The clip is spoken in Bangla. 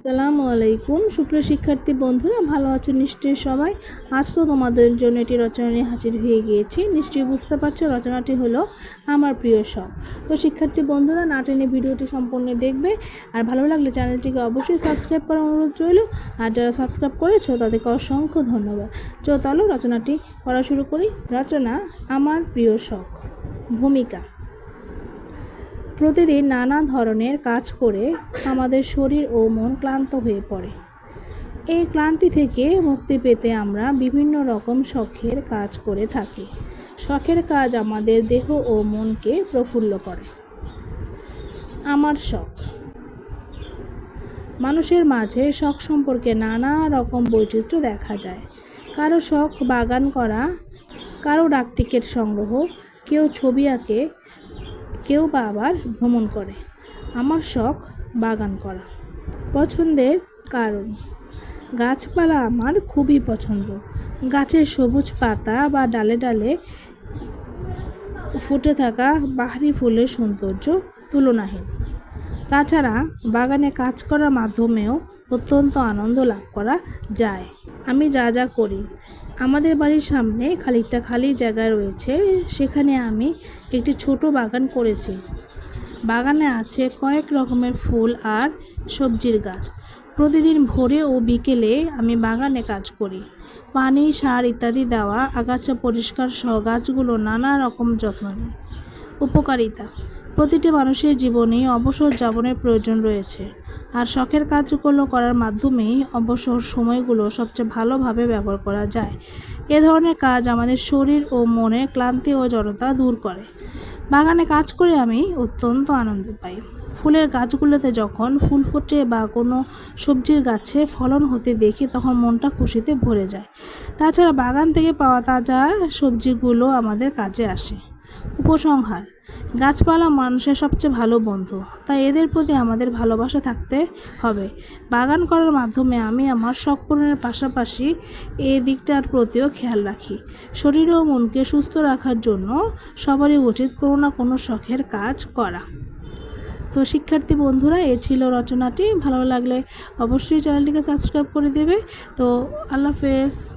আসসালামু আলাইকুম। সুপ্রিয় শিক্ষার্থী বন্ধুরা, ভালো আছো নিশ্চয়ই সবাই? আজকেও তোমাদের জন্য এটি রচনা নিয়ে হাজির হয়ে গিয়েছি। নিশ্চয়ই বুঝতে পারছ, রচনাটি হলো আমার প্রিয় শখ। তো শিক্ষার্থী বন্ধুরা, না টেনে ভিডিওটি সম্পূর্ণ দেখবে। আর ভালো লাগলে চ্যানেলটিকে অবশ্যই সাবস্ক্রাইব করার অনুরোধ রইল। আর যারা সাবস্ক্রাইব করেছ, তাদেরকে অসংখ্য ধন্যবাদ। চো তাহলে রচনাটি পড়া শুরু করি। রচনা, আমার প্রিয় শখ। ভূমিকা। প্রতিদিন নানা ধরনের কাজ করে আমাদের শরীর ও মন ক্লান্ত হয়ে পড়ে। এই ক্লান্তি থেকে মুক্তি পেতে আমরা বিভিন্ন রকম শখের কাজ করে থাকি। শখের কাজ আমাদের দেহ ও মনকে প্রফুল্ল করে। আমার শখ। মানুষের মাঝে শখ সম্পর্কে নানা রকম বৈচিত্র্য দেখা যায়। কারও শখ বাগান করা, কারও ডাক টিকিট সংগ্রহ, কেউ ছবি আঁকে কেউ বা আবার ভ্রমণ করে। আমার শখ বাগান করা। পছন্দের কারণ, গাছপালা আমার খুবই পছন্দ। গাছের সবুজ পাতা বা ডালে ডালে ফুটে থাকা বাহারি ফুলের সৌন্দর্য তুলনাহীন। তাছাড়া বাগানে কাজ করার মাধ্যমেও অত্যন্ত আনন্দ লাভ করা যায়। আমি যা যা করি। আমাদের বাড়ির সামনে খানিকটা খালি জায়গা রয়েছে। সেখানে আমি একটি ছোট বাগান করেছি। বাগানে আছে কয়েক রকমের ফুল আর সবজির গাছ। প্রতিদিন ভোরে ও বিকেলে আমি বাগানে কাজ করি। পানি, সার ইত্যাদি দেওয়া, আগাছা পরিষ্কার, সহ গাছগুলো নানা রকম যত্ন নিই। উপকারিতা প্রতিটি মানুষের জীবনেই অবসর যাপনের প্রয়োজন রয়েছে। আর শখের কাজগুলো করার মাধ্যমেই অবসর সময়গুলো সবচেয়ে ভালোভাবে ব্যবহার করা যায়। এ ধরনের কাজ আমাদের শরীর ও মনে ক্লান্তি ও জড়তা দূর করে। বাগানে কাজ করে আমি অত্যন্ত আনন্দ পাই। ফুলের গাছগুলোতে যখন ফুল ফোটে বা কোনো সবজির গাছে ফলন হতে দেখি তখন মনটা খুশিতে ভরে যায়। তাছাড়া বাগান থেকে পাওয়া তাজা সবজিগুলো আমাদের কাজে আসে। উপসংহার। গাছপালা মানুষের সবচেয়ে ভালো বন্ধু, তাই এদের প্রতি আমাদের ভালোবাসা থাকতে হবে। বাগান করার মাধ্যমে আমি আমার শখ পূরণের পাশাপাশি এই দিকটার প্রতিও খেয়াল রাখি। শরীর ও মনকে সুস্থ রাখার জন্য সবারই উচিত কোনো না কোনো শখের কাজ করা। তো শিক্ষার্থী বন্ধুরা, এ ছিল রচনাটি। ভালো লাগলে অবশ্যই চ্যানেলটিকে সাবস্ক্রাইব করে দেবে। তো আল্লাহ হাফেজ।